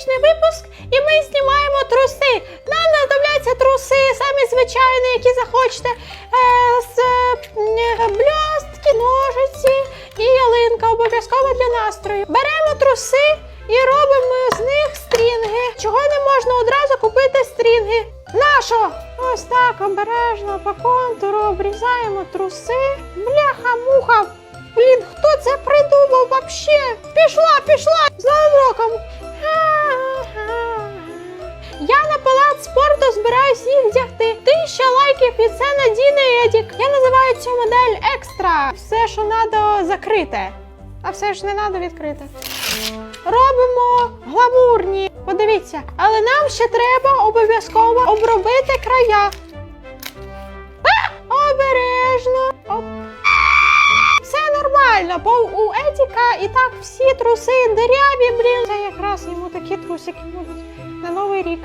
новорічний випуск, і ми знімаємо труси. Нам знадобляться труси, самі звичайні, які захочете. Е, з е, блістки, ножиці і ялинка обов'язково для настрою. Беремо труси і робимо з них стрінги. Чого не можна одразу купити стрінги? Нащо? Ось так обережно по контуру обрізаємо труси. Бляха-муха. Блін, хто це придумав вообще? Пішла, пішла! Збираюсь їх вдягти. Тисяча лайків і це надійний едік. Я називаю цю модель екстра. Все, що треба, закрите. А все ж не треба відкрити. Робимо гламурні. Подивіться, але нам ще треба обов'язково обробити края. А! Обережно. Оп. Все нормально, бо у Едіка і так всі труси диряві, блін. Це якраз йому такі трусики будуть на новий рік.